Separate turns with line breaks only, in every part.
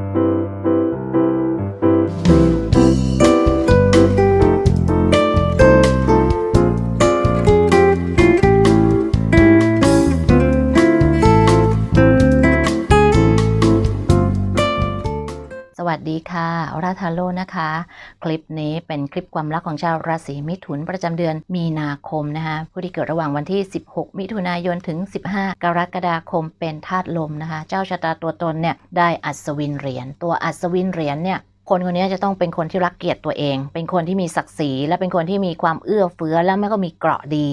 สวั ดีค่ะ ราทาโร่นะคะ คลิปนี้เป็นคลิปความรักของชาวราศีมิถุนประจำเดือนมีนาคมนะคะ ผู้ที่เกิดระหว่างวันที่ 16 มิถุนายนถึง 15 กรกฎาคมเป็นธาตุลมนะคะ เจ้าชะตาตัวตนเนี่ยได้อัศวินเหรียญ ตัวอัศวินเหรียญเนี่ยคนคนนี้จะต้องเป็นคนที่รักเกียรติตัวเอง เป็นคนที่มีศักดิ์ศรี และเป็นคนที่มีความเอื้อเฟื้อ และไม่ก็มีเกราะดี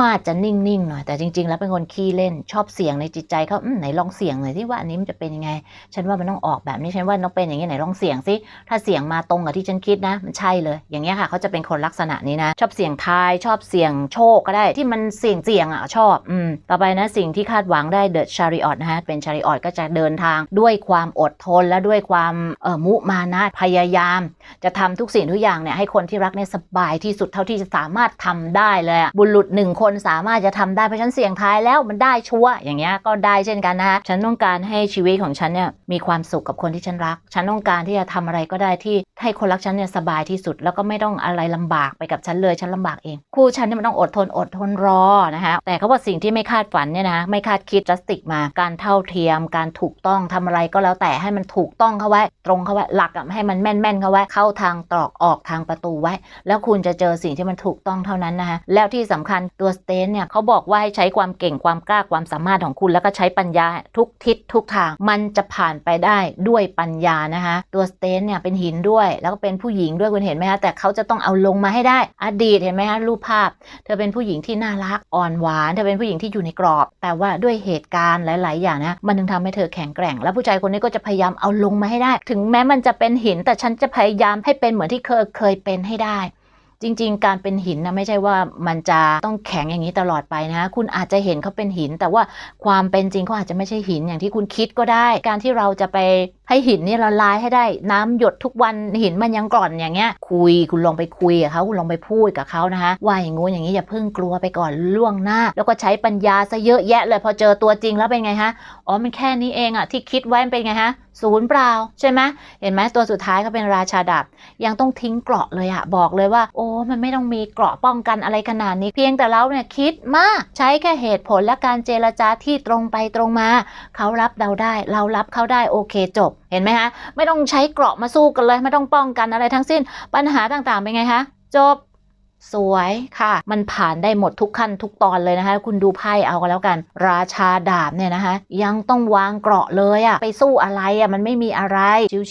มาจะนิ่งๆหน่อยแต่จริง ๆ แล้วเป็นคนขี้เล่นชอบเสี่ยงในจิตใจเขาอืมไหนลองเสี่ยงหน่อยที่ว่าอันนี้มันจะเป็นยังไง ฉันว่ามันต้องออกแบบนี้ฉันว่าต้องเป็นอย่างนี้ไหนลองเสี่ยงสิถ้าเสี่ยงมาตรงกับที่ฉันคิดนะ มันใช่เลย อย่างเงี้ยค่ะเขาจะเป็นคนลักษณะนี้นะ ชอบเสี่ยงทาย ชอบเสี่ยงโชคก็ได้ที่มันเสี่ยงเสี่ยงอะชอบอืมต่อไปนะสิ่งที่คาดหวังได้เดอะชาริออตนะฮะเป็นชาริออตก็จะเดินทางด้วยความอดทนและด้วยความเอ่อมุมานะพยายาม จะทำทุกสิ่งทุกอย่างเนี่ยให้คนที่รักเนี่ยสบายที่สุดเท่าที่จะสามารถทำได้เลยบุรุษหนึ่งคนสามารถจะทำได้เพราะฉันเสี่ยงทายแล้วมันได้ชัวอย่างเงี้ยก็ได้เช่นกันนะฮะฉันต้องการให้ชีวิตของฉันเนี่ยมีความสุขกับคนที่ฉันรัก ฉันต้องการที่จะทำอะไรก็ได้ที่ ให้คนรักฉันเนี่ยสบายที่สุด แล้วก็ไม่ต้องอะไรลำบากไปกับฉันเลยฉันลำบากเอง คู่ฉันเนี่ยมันต้องอดทนอดทนรอนะฮะแต่เขาบอกสิ่งที่ไม่คาดฝันเนี่ยนะไม่คาดคิดจัสติกมาการเท่าเทียม การถูกต้องทำอะไรก็แล้วแต่ให้มันถูกต้องเข้าไว้ ตรงเข้าไว้หลักอะให้มันแม่นแม่นๆเข้าไว้เข้าทางตรอกออกทางประตูไว้ แล้วคุณจะเจอสิ่งที่มันถูกต้องเท่านั้นนะคะแล้วที่สำคัญตัวสเตนเนี่ยเขาบอกว่าให้ใช้ความเก่งความกล้าความสามารถของคุณ แล้วก็ใช้ปัญญาทุกทิศทุกทาง มันจะผ่านไปได้ด้วยปัญญานะคะตัวสเตนเนี่ยเป็นหินด้วยแล้วก็เป็นผู้หญิงด้วยคุณเห็นไหมคะแต่เขาจะต้องเอาลงมาให้ได้ อดีตเห็นไหมคะรูปภาพ เธอเป็นผู้หญิงที่น่ารักอ่อนหวานเธอเป็นผู้หญิงที่อยู่ในกรอบ แต่ว่าด้วยเหตุการณ์หลาย ๆ อย่างนะมันถึงทำให้เธอแข็งแกร่ง แล้วผู้ชายคนนี้ก็จะพยายามเอาลงมาให้ได้ ถึงแม้มันจะเป็นหินแต่ฉันจะพยายามให้เป็นเหมือนที่เคยเคยเป็นให้ได้ จริง ๆ การเป็นหินนะไม่ใช่ว่ามันจะต้องแข็งอย่างนี้ตลอดไปนะ คุณอาจจะเห็นเขาเป็นหิน แต่ว่าความเป็นจริงเขาอาจจะไม่ใช่หินอย่างที่คุณคิดก็ได้ การที่เราจะไปให้หินนี่ละลายให้ได้ น้ำหยดทุกวันหินมันยังกร่อนอย่างเงี้ย คุยคุณลองไปคุยกับเขาคุณลองไปพูดกับเขานะคะว่าอย่างงู้นอย่างนี้อย่าเพิ่งกลัวไปก่อนล่วงหน้า แล้วก็ใช้ปัญญาซะเยอะแยะเลยพอเจอตัวจริงแล้วเป็นไงฮะอ๋อมันแค่นี้เองอะที่คิดไว้มันเป็นไงฮะ ศูนย์เปล่าใช่ไหมเห็นไหมตัวสุดท้ายเขาเป็นราชาดาบยังต้องทิ้งเกราะเลยอะบอกเลยว่า โอ้มันไม่ต้องมีเกราะป้องกันอะไรขนาดนี้ เพียงแต่เราเนี่ยคิดมากใช้แค่เหตุผลและการเจรจาที่ตรงไปตรงมา เขารับเราได้ เรารับเขาได้โอเคจบ เห็นไหมฮะไม่ต้องใช้เกราะมาสู้กันเลย ไม่ต้องป้องกันอะไรทั้งสิ้น ปัญหาต่างๆเป็นไงคะจบ สวยค่ะ มันผ่านได้หมดทุกขั้นทุกตอนเลยนะคะ คุณดูไพ่เอาก็แล้วกัน ราชาดาบเนี่ยนะคะ ยังต้องวางเกราะเลยอะไปสู้อะไรอะมันไม่มีอะไร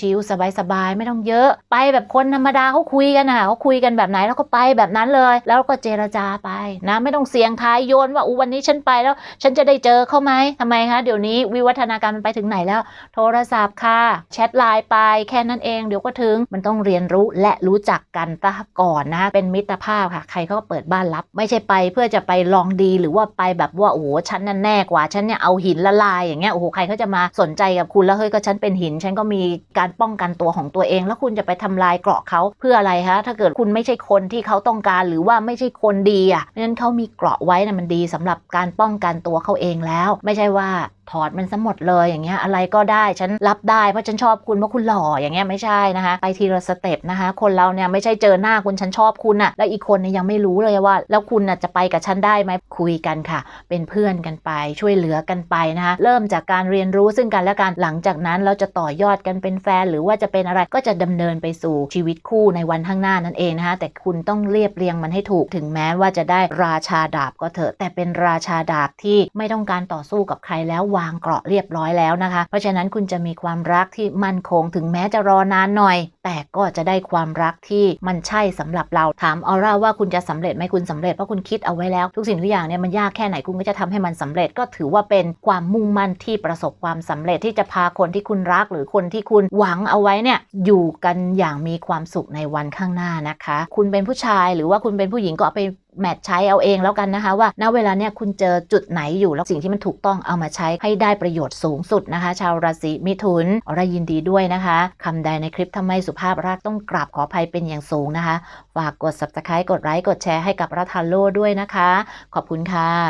ชิวๆสบายๆไม่ต้องเยอะ ไปแบบคนธรรมดาเขาคุยกันอะเขาคุยกันแบบไหนแล้วก็ไปแบบนั้นเลย แล้วก็เจรจาไปนะไม่ต้องเสียงทายโยนว่าอู้วันนี้ฉันไปแล้ว ฉันจะได้เจอเขาไหมทำไมคะเดี๋ยวนี้วิวัฒนาการมันไปถึงไหนแล้ว โทรศัพท์ค่ะแชทไลน์ไปแค่นั้นเองเดี๋ยวก็ถึงมันต้องเรียนรู้และรู้จักกันซะก่อนนะเป็นมิตรภาพค่ะ ใครเขาก็เปิดบ้านรับ ไม่ใช่ไปเพื่อจะไปลองดีหรือว่าไปแบบว่าโอ้โหฉันนั่นแน่กว่าฉันเนี่ยเอาหินละลายอย่างเงี้ยโอ้โหใครเขาจะมาสนใจกับคุณแล้วเฮ้ยก็ฉันเป็นหิน ฉันก็มีการป้องกันตัวของตัวเอง แล้วคุณจะไปทำลายเกราะเขาเพื่ออะไรคะถ้าเกิดคุณไม่ใช่คนที่เขาต้องการหรือว่าไม่ใช่คนดีอะเพราะฉะนั้นเขามีเกราะไว้นะมันดีสำหรับการป้องกันตัวเขาเองแล้ว ไม่ใช่ว่าถอดมันซะหมดเลยอย่างเงี้ยอะไรก็ได้ฉันรับได้เพราะฉันชอบคุณเพราะคุณหล่ออย่างเงี้ยไม่ใช่นะคะ ไปทีละสเต็ปนะคะ คนเราเนี่ยไม่ใช่เจอหน้าคุณฉันชอบคุณอะแล้วอีกคนเนี่ยยังไม่รู้เลยว่า แล้วคุณน่ะจะไปกับฉันได้ไหมคุยกันค่ะ เป็นเพื่อนกันไปช่วยเหลือกันไปนะคะเริ่มจากการเรียนรู้ซึ่งกันและกันหลังจากนั้นเราจะต่อยอดกันเป็นแฟน หรือว่าจะเป็นอะไรก็จะดำเนินไปสู่ชีวิตคู่ในวันข้างหน้านั่นเองนะคะแต่คุณต้องเรียบเรียงมันให้ถูกถึงแม้ว่าจะได้ราชาดาบก็เถอะแต่เป็นราชาดาบที่ไม่ต้องการต่อสู้กับใครแล้ววางเกราะเรียบร้อยแล้วนะคะ เพราะฉะนั้นคุณจะมีความรักที่มั่นคงถึงแม้จะรอนานหน่อย แต่ก็จะได้ความรักที่มันใช่สำหรับเราถามออร่าว่าคุณจะสำเร็จไหมคุณสำเร็จเพราะคุณคิดเอาไว้แล้ว ทุกสิ่งทุกอย่างเนี่ยมันยากแค่ไหนคุณก็จะทำให้มันสำเร็จก็ถือว่าเป็นความมุ่งมั่นที่ประสบความสำเร็จที่จะพาคนที่คุณรักหรือคนที่คุณหวังเอาไว้เนี่ยอยู่กันอย่างมีความสุขในวันข้างหน้านะคะ คุณเป็นผู้ชายหรือว่าคุณเป็นผู้หญิงก็เอาไป แมทใช้เอาเองแล้วกันนะคะว่าณเวลาเนี้ยคุณเจอจุดไหนอยู่แล้วสิ่งที่มันถูกต้องเอามาใช้ให้ได้ประโยชน์สูงสุดนะคะ ชาวราศีมิถุนอรยินดีด้วยนะคะคำใดในคลิปทำไมสุภาพรักต้องกราบขออภัยเป็นอย่างสูงนะคะ ฝากกด subscribe กดไลค์กดแชร์ให้กับรัฐาโลด้วยนะคะ ขอบคุณค่ะ